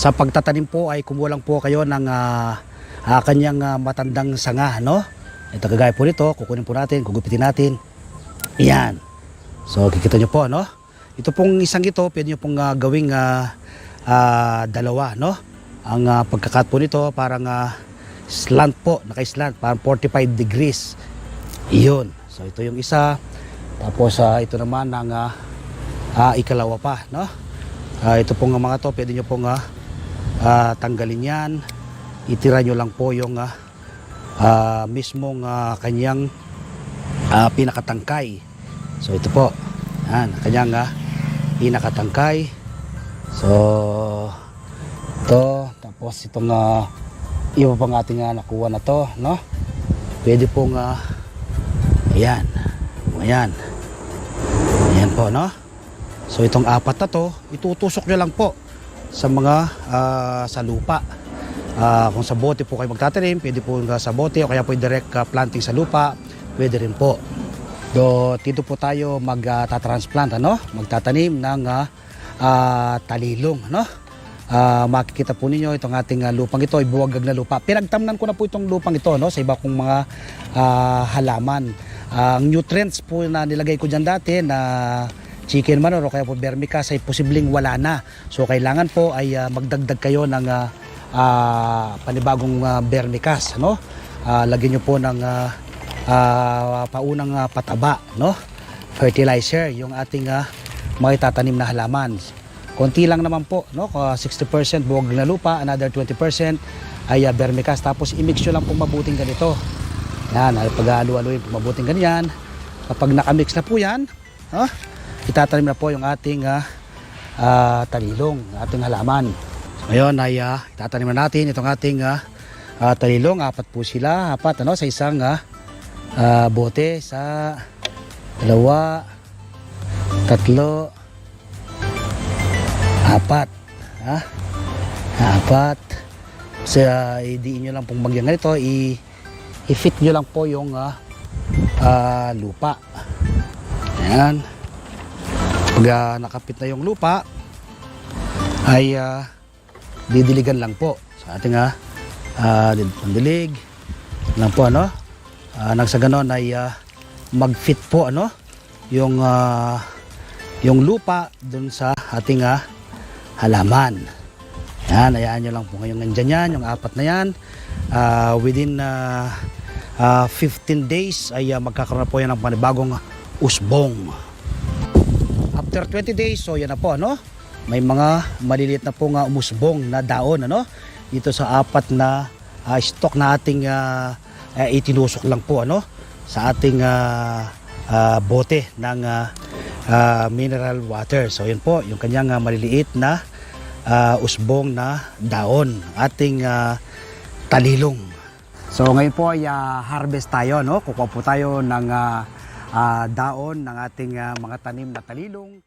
Sa pagtatanim po ay kumuha lang po kayo ng ah, ah, kanyang ah, matandang sanga, no? Ito kagaya po nito, kukunin po natin, gugupitin natin. Yan. So kikita nyo po, no? Ito pong isang ito, pwede nyo pong ah, gawing ah, ah, dalawa, no? Ang ah, pagkakat po nito parang ah, slant po, naka-slant, parang 45 degrees. Iyon. So ito yung isa. Tapos ah, ito naman ang ah, ah, ikalawa pa, no? Ah, ito pong mga to, pwede nyo pong ah, ah, tanggalin yan. Itira nyo lang po yung ah, ah, mismong ah, kanyang ah, pinakatangkay. So ito po, yan, kanyang ah, pinakatangkay. So, ito, tapos itong uh, iba pang ating ah, nakuha na to, no? Pwede pong, uh, ayan, ayan, ayan po, no? So itong apat na to, itutusok nyo lang po sa mga ah, sa lupa. Ah, kung sa bote po kayo magtatanim, pwede po sa bote o kaya po direct ah, planting sa lupa, pwede rin po. Do, dito po tayo magtatransplant, ano? Magtatanim ng ah, ah, talilong, no? Ah, makikita po ninyo itong ating ah, lupang ito ay buwagag na lupa. Pinagtamnan ko na po itong lupang ito no sa iba kong mga ah, halaman. Ang nutrients po na nilagay ko diyan dati na chicken manure o kaya po vermicast ay posibleng wala na. So kailangan po ay ah, magdagdag kayo ng ah, ah, panibagong uh, vermicast no. Ah, lagyan niyo po ng ah, ah, paunang ah, pataba no. Fertilizer yung ating uh, mga itatanim na halaman. Konti lang naman po, no? Ka- 60% buwag na lupa, another 20% ay uh, vermicast. Tapos i-mix nyo lang po mabuting ganito. Yan, po mabuting ganyan. Kapag nakamix na po yan, no? Itatanim na po yung ating ah, ah, talilong, ating halaman. Ngayon ay uh, itatanim na natin itong ating ah, ah, talilong. Apat po sila, apat ano, sa isang ah, ah, bote, sa dalawa, tatlo, apat. Ha? Apat. So, uh, idiin nyo lang pong bagyan ganito. I, i-fit nyo lang po yung ah, ah, lupa. Ayan. Pag ah, nakapit na yung lupa, ay ah, didiligan lang po sa ating ah, dil- pandilig. Lang po ano. Ah, nang sa ganon ay ah, mag-fit po ano yung ah, yung lupa dun sa ating ah, halaman. Yan, ayaan nyo lang po ngayon nandyan yan, yung apat na yan. Ah, within ah, ah, 15 days ay ah, magkakaroon po yan ng panibagong usbong. After 20 days, so yan na po, ano? May mga maliliit na po nga umusbong na daon, ano? Dito sa apat na ah, stock na ating ah, ah, itinusok lang po, ano? Sa ating ah, ah, bote ng ah, ah, mineral water. So yan po, yung kanyang ah, maliliit na ah, usbong na daon, ating ah, talilong. So ngayon po ay ah, harvest tayo, no? Kukuha po tayo ng ah, ah, daon ng ating ah, mga tanim na talilong.